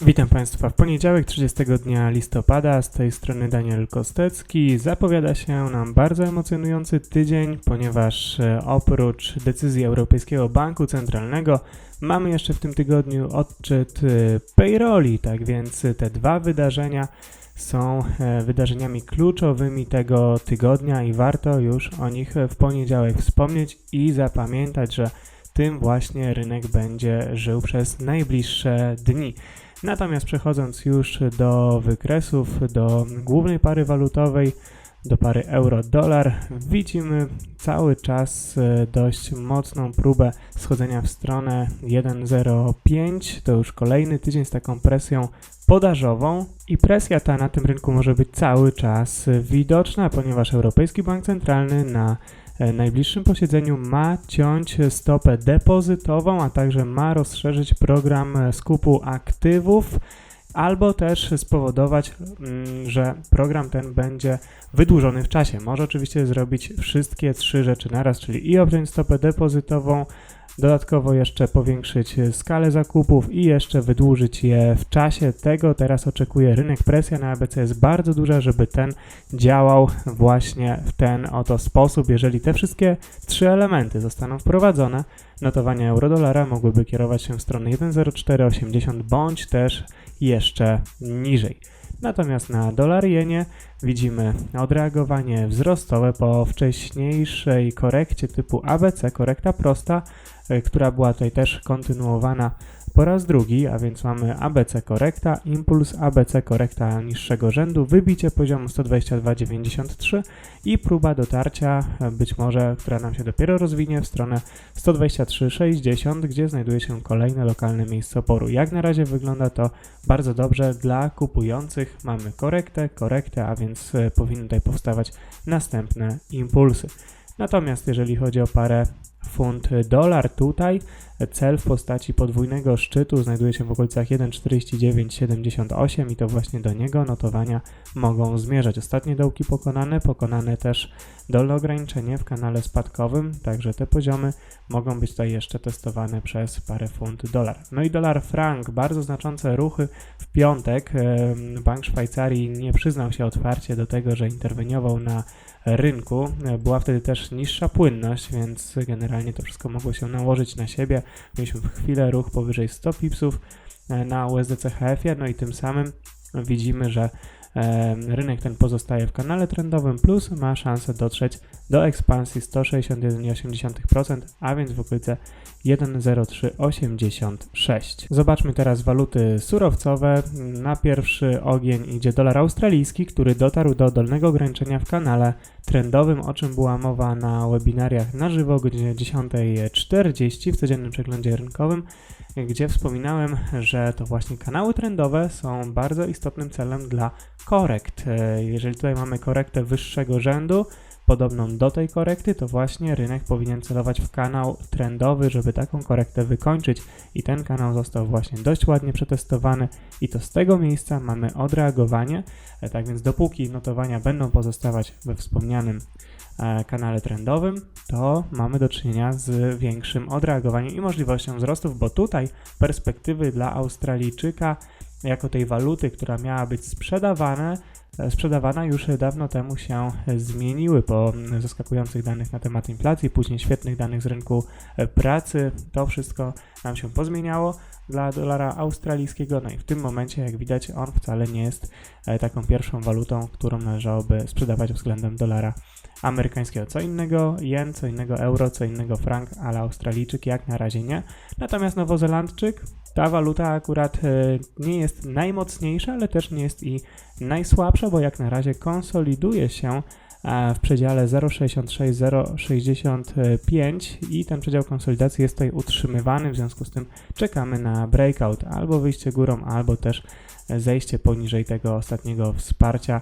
Witam Państwa w poniedziałek 30 dnia listopada, z tej strony Daniel Kostecki. Zapowiada się nam bardzo emocjonujący tydzień, ponieważ e, oprócz decyzji Europejskiego Banku Centralnego mamy jeszcze w tym tygodniu odczyt e, payrolli, tak więc te dwa wydarzenia są e, wydarzeniami kluczowymi tego tygodnia i warto już o nich w poniedziałek wspomnieć i zapamiętać, że tym właśnie rynek będzie żył przez najbliższe dni. Natomiast przechodząc już do wykresów, do głównej pary walutowej, do pary euro-dolar, widzimy cały czas e, dość mocną próbę schodzenia w stronę 1,05. To już kolejny tydzień z taką presją podażową i presja ta na tym rynku może być cały czas widoczna, ponieważ Europejski Bank Centralny na najbliższym posiedzeniu ma ciąć stopę depozytową, a także ma rozszerzyć program e, skupu aktywów, albo też spowodować, mm, że program ten będzie wydłużony w czasie. Może oczywiście zrobić wszystkie trzy rzeczy naraz, czyli i obciąć stopę depozytową, dodatkowo jeszcze powiększyć skalę zakupów i jeszcze wydłużyć je w czasie. Tego teraz oczekuje rynek. Presja na ABC jest bardzo duża, żeby ten działał właśnie w ten oto sposób. Jeżeli te wszystkie trzy elementy zostaną wprowadzone, notowania euro-dolara mogłyby kierować się w stronę 1,0480 bądź też jeszcze niżej. Natomiast na dolar jenie widzimy odreagowanie wzrostowe po wcześniejszej korekcie typu ABC, korekta prosta, e, która była tutaj też kontynuowana po raz drugi, a więc mamy ABC korekta, impuls ABC korekta niższego rzędu, wybicie poziomu 122,93 i próba dotarcia, e, być może, która nam się dopiero rozwinie w stronę 123,60, gdzie znajduje się kolejne lokalne miejsce oporu. Jak na razie wygląda to bardzo dobrze dla kupujących. Mamy korektę, korektę, a więc e, powinny tutaj powstawać następne impulsy. Natomiast jeżeli chodzi o parę funt dolar tutaj cel w postaci podwójnego szczytu znajduje się w okolicach 1,4978 i to właśnie do niego notowania mogą zmierzać. Ostatnie dołki pokonane, pokonane też dolne ograniczenie w kanale spadkowym, także te poziomy mogą być tutaj jeszcze testowane przez parę funt dolar. No i dolar frank, bardzo znaczące ruchy w piątek. Bank Szwajcarii nie przyznał się otwarcie do tego, że interweniował na rynku. Była wtedy też niższa płynność, więc generalnie to wszystko mogło się nałożyć na siebie. Mieliśmy w chwilę ruch powyżej 100 pipsów e, na USDC HF-ie, no i tym samym widzimy, że e, rynek ten pozostaje w kanale trendowym, plus ma szansę dotrzeć do ekspansji 161,8%, a więc w okolice 1,0386. Zobaczmy teraz waluty surowcowe. Na pierwszy ogień idzie dolar australijski, który dotarł do dolnego ograniczenia w kanale trendowym, o czym była mowa na webinariach na żywo o godzinie 10.40 w codziennym przeglądzie rynkowym, gdzie wspominałem, że to właśnie kanały trendowe są bardzo istotnym celem dla korekt. E, Jeżeli tutaj mamy korektę wyższego rzędu, podobną do tej korekty, to właśnie rynek powinien celować w kanał trendowy, żeby taką korektę wykończyć. I ten kanał został właśnie dość ładnie przetestowany i to z tego miejsca mamy odreagowanie, E, tak więc dopóki notowania będą pozostawać we wspomnianym e, kanale trendowym, to mamy do czynienia z większym odreagowaniem i możliwością wzrostów, bo tutaj perspektywy dla Australijczyka jako tej waluty, która miała być sprzedawana, sprzedawana już dawno temu się zmieniły po zaskakujących danych na temat inflacji, później świetnych danych z rynku e, pracy. To wszystko nam się pozmieniało dla dolara australijskiego, no i w tym momencie, jak widać, on wcale nie jest e, taką pierwszą walutą, którą należałoby sprzedawać względem dolara amerykańskiego. Co innego jen, co innego euro, co innego frank, ale Australijczyk jak na razie nie. Natomiast Nowozelandczyk, ta waluta akurat e, nie jest najmocniejsza, ale też nie jest i najsłabsza, bo jak na razie konsoliduje się e, w przedziale 0,66-0,65 i ten przedział konsolidacji jest tutaj utrzymywany, w związku z tym czekamy na breakout, albo wyjście górą, albo też zejście poniżej tego ostatniego wsparcia.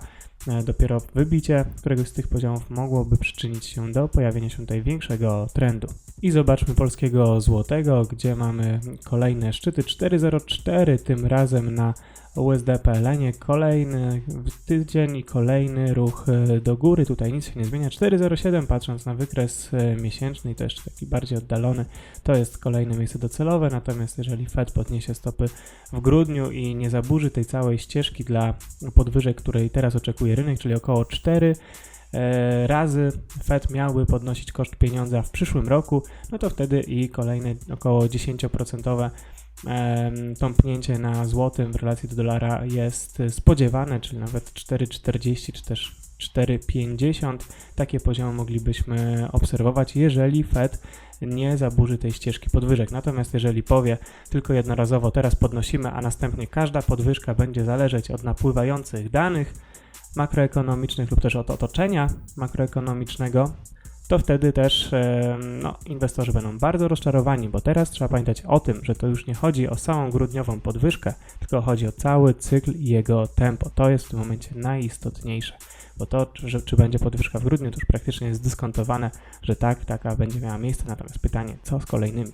E, Dopiero wybicie któregoś z tych poziomów mogłoby przyczynić się do pojawienia się tutaj większego trendu. I zobaczmy polskiego złotego, gdzie mamy kolejne szczyty. 404, tym razem na USD PLN, kolejny tydzień i kolejny ruch e, do góry, tutaj nic się nie zmienia, 4,07 patrząc na wykres e, miesięczny, jeszcze taki bardziej oddalony, to jest kolejne miejsce docelowe, natomiast jeżeli Fed podniesie stopy w grudniu i nie zaburzy tej całej ścieżki dla podwyżek, której teraz oczekuje rynek, czyli około 4 e, razy Fed miałby podnosić koszt pieniądza w przyszłym roku, no to wtedy i kolejne około 10% tąpnięcie na złotym w relacji do dolara jest spodziewane, czyli nawet 4,40 czy też 4,50. Takie poziomy moglibyśmy obserwować, jeżeli Fed nie zaburzy tej ścieżki podwyżek. Natomiast jeżeli powie tylko jednorazowo teraz podnosimy, a następnie każda podwyżka będzie zależeć od napływających danych makroekonomicznych lub też od otoczenia makroekonomicznego, to wtedy też no, inwestorzy będą bardzo rozczarowani, bo teraz trzeba pamiętać o tym, że to już nie chodzi o samą grudniową podwyżkę, tylko chodzi o cały cykl i jego tempo. To jest w tym momencie najistotniejsze, bo to, czy, czy będzie podwyżka w grudniu, to już praktycznie jest dyskontowane, że tak, taka będzie miała miejsce. Natomiast pytanie, co z kolejnymi?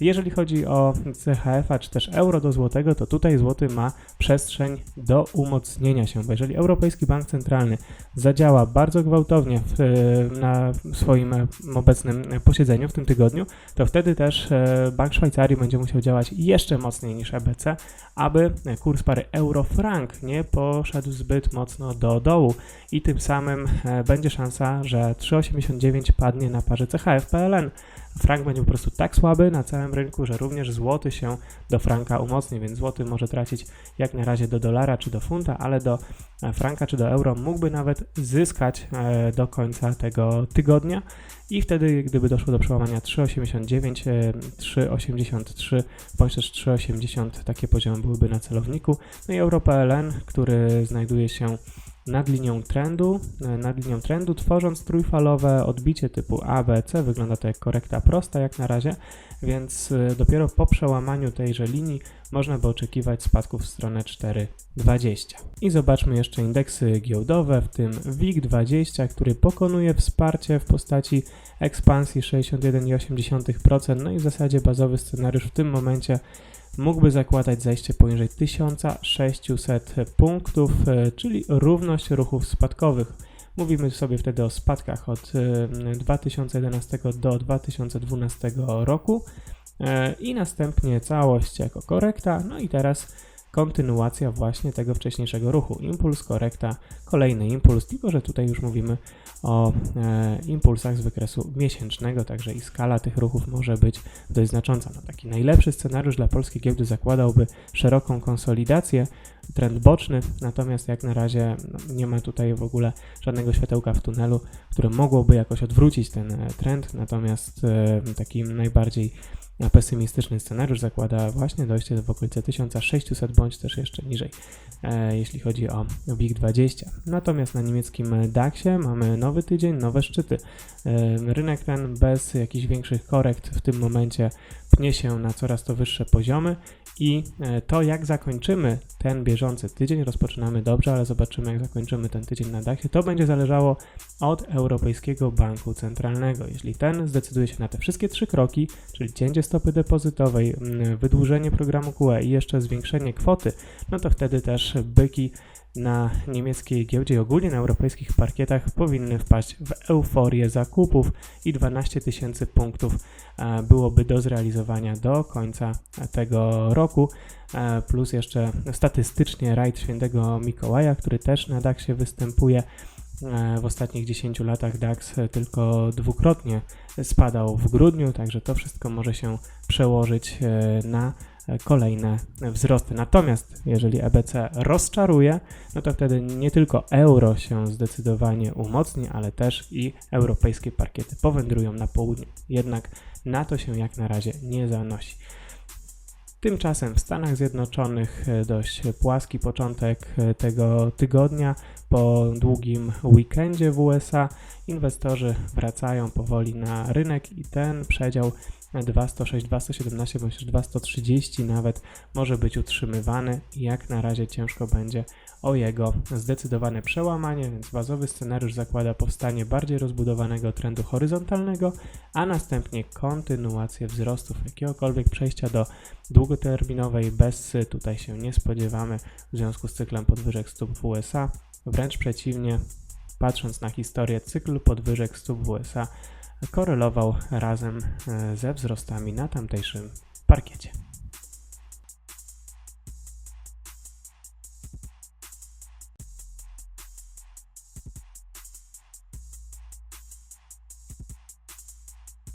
Jeżeli chodzi o CHF-a czy też euro do złotego, to tutaj złoty ma przestrzeń do umocnienia się, bo jeżeli Europejski Bank Centralny zadziała bardzo gwałtownie w, na swoim obecnym posiedzeniu w tym tygodniu, to wtedy też e, Bank Szwajcarii będzie musiał działać jeszcze mocniej niż EBC, aby kurs pary euro-frank nie poszedł zbyt mocno do dołu i tym samym e, będzie szansa, że 3,89 padnie na parze CHF-PLN. Frank będzie po prostu tak słaby na całym rynku, że również złoty się do franka umocni, więc złoty może tracić jak na razie do dolara czy do funta, ale do e, franka czy do euro mógłby nawet zyskać e, do końca tego tygodnia i wtedy gdyby doszło do przełamania 3,89, 3,83 bądź też 3,80 takie poziomy byłyby na celowniku. No i euro PLN, który znajduje się nad linią trendu, e, nad linią trendu, tworząc trójfalowe odbicie typu A, B, C. Wygląda to jak korekta prosta jak na razie, więc e, dopiero po przełamaniu tejże linii można by oczekiwać spadków w stronę 4,20. I zobaczmy jeszcze indeksy giełdowe, w tym WIG20, który pokonuje wsparcie w postaci ekspansji 61,8%, no i w zasadzie bazowy scenariusz w tym momencie mógłby zakładać zejście poniżej 1600 punktów, e, czyli równość ruchów spadkowych. Mówimy sobie wtedy o spadkach od 2011 e, do 2012 roku e, i następnie całość jako korekta. No i teraz kontynuacja właśnie tego wcześniejszego ruchu. Impuls, korekta, kolejny impuls, tylko że tutaj już mówimy o e, impulsach z wykresu miesięcznego, także i skala tych ruchów może być dość znacząca. No, taki najlepszy scenariusz dla polskiej giełdy zakładałby szeroką konsolidację, trend boczny, natomiast jak na razie no, nie ma tutaj w ogóle żadnego światełka w tunelu, które mogłoby jakoś odwrócić ten e, trend, natomiast e, takim najbardziej pesymistyczny scenariusz zakłada właśnie dojście w okolice 1600 bądź też jeszcze niżej, e, jeśli chodzi o WIG20. Natomiast na niemieckim DAXie mamy nowy tydzień, nowe szczyty. E, rynek ten bez jakichś większych korekt w tym momencie pnie się na coraz to wyższe poziomy i e, to jak zakończymy ten bieżący tydzień, rozpoczynamy dobrze, ale zobaczymy jak zakończymy ten tydzień na dachie, to będzie zależało od Europejskiego Banku Centralnego. Jeśli ten zdecyduje się na te wszystkie trzy kroki, czyli cięcie stopy depozytowej, wydłużenie programu QE i jeszcze zwiększenie kwoty, no to wtedy też byki na niemieckiej giełdzie i ogólnie na europejskich parkietach powinny wpaść w euforię zakupów i 12 tysięcy punktów e, byłoby do zrealizowania do końca tego roku, e, plus jeszcze statystycznie rajd świętego Mikołaja, który też na DAX-ie występuje. E, w ostatnich 10 latach DAX tylko dwukrotnie spadał w grudniu, także to wszystko może się przełożyć na kolejne wzrosty. Natomiast jeżeli EBC rozczaruje, no to wtedy nie tylko euro się zdecydowanie umocni, ale też i europejskie parkiety powędrują na południe. Jednak na to się jak na razie nie zanosi. Tymczasem w Stanach Zjednoczonych dość płaski początek tego tygodnia. po długim weekendzie w USA inwestorzy wracają powoli na rynek i ten przedział 206, 217 bądź też 230 nawet może być utrzymywany. Jak na razie ciężko będzie o jego zdecydowane przełamanie, więc bazowy scenariusz zakłada powstanie bardziej rozbudowanego trendu horyzontalnego, a następnie kontynuację wzrostów jakiegokolwiek przejścia do długoterminowej bezsy tutaj się nie spodziewamy w związku z cyklem podwyżek stóp w USA. Wręcz przeciwnie, patrząc na historię, cykl podwyżek stóp w USA korelował razem e, ze wzrostami na tamtejszym parkiecie.